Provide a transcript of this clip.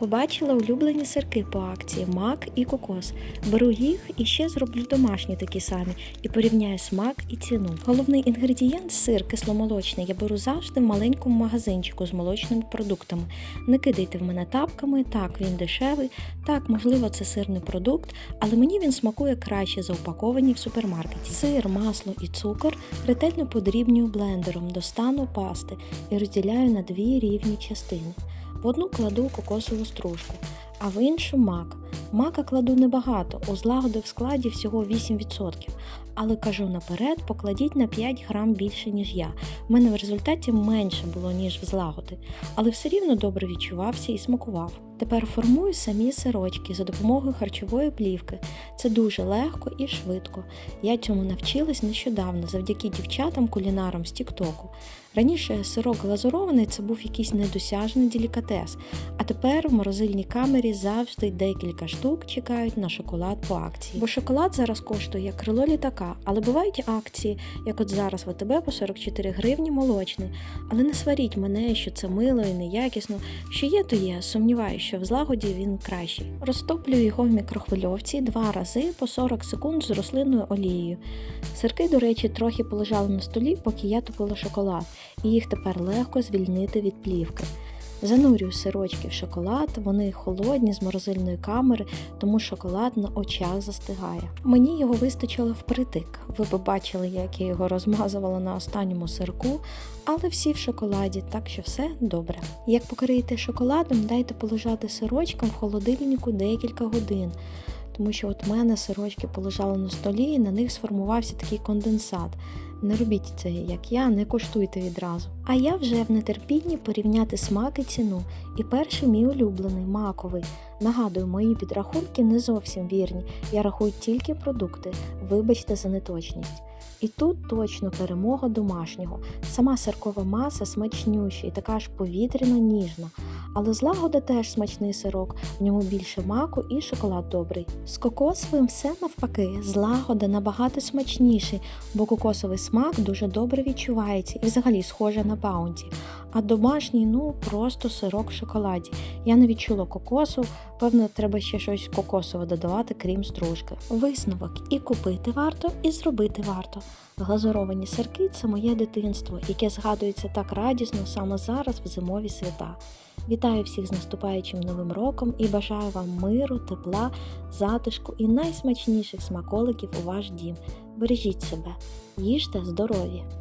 Побачила улюблені сирки по акції мак і кокос. Беру їх і ще зроблю домашні такі самі і порівняю смак і ціну. Головний інгредієнт сир кисломолочний. Я беру завжди в маленькому магазинчику з молочними продуктами. Не кидайте в мене тапками, так він дешевий, так, можливо, це сирний продукт, але мені він смакує краще за упаковані в супермаркеті. Сир, масло і цукор ретельно подрібнюю блендером до стану пасти і розділяю на дві рівні частини. В одну кладу кокосову стружку, а в іншу мак. Мака кладу небагато, у злагоди в складі всього 8%. Але кажу наперед, покладіть на 5 грам більше, ніж я. В мене в результаті менше було, ніж в злагоди, але все рівно добре відчувався і смакував. Тепер формую самі сирочки за допомогою харчової плівки. Це дуже легко і швидко. Я цьому навчилась нещодавно завдяки дівчатам-кулінарам з Тіктоку. Раніше сирок глазурований це був якийсь недосяжний делікатес, а тепер в морозильній камері завжди декілька штук чекають на шоколад по акції. Бо шоколад зараз коштує як крило літака, але бувають акції, як от зараз в АТБ по 44 гривні молочний. Але не сваріть мене, що це мило і неякісно. Що є, то є. Сумніваюся, що в злагоді він кращий. Розтоплю його в мікрохвильовці два рази по 40 секунд з рослинною олією. Сирки, до речі, трохи полежали на столі, поки я топила шоколад, і їх тепер легко звільнити від плівки. Занурюю сирочки в шоколад, вони холодні з морозильної камери, тому шоколад на очах застигає. Мені його вистачило впритик. Ви б бачили, як я його розмазувала на останньому сирку, але всі в шоколаді, так що все добре. Як покриєте шоколадом, дайте полежати сирочкам в холодильнику декілька годин. Тому що от в мене сирочки полежали на столі, і на них сформувався такий конденсат. Не робіть це, як я, не коштуйте відразу. А я вже в нетерпінні порівняти смак і ціну. І перший мій улюблений маковий. Нагадую, мої підрахунки не зовсім вірні. Я рахую тільки продукти. Вибачте за неточність. І тут точно перемога домашнього. Сама сиркова маса смачнюща і така ж повітряна, ніжна. Але злагода теж смачний сирок, в ньому більше маку і шоколад добрий. З кокосовим все навпаки, злагода набагато смачніший, бо кокосовий смак дуже добре відчувається і взагалі схоже на баунті. А домашній, ну просто сирок в шоколаді. Я не відчула кокосу, певно, треба ще щось кокосове додавати, крім стружки. Висновок і купити варто, і зробити варто. Глазуровані сирки це моє дитинство, яке згадується так радісно саме зараз в зимові свята. Вітаю всіх з наступаючим новим роком і бажаю вам миру, тепла, затишку і найсмачніших смаколиків у ваш дім. Бережіть себе, їжте здорові!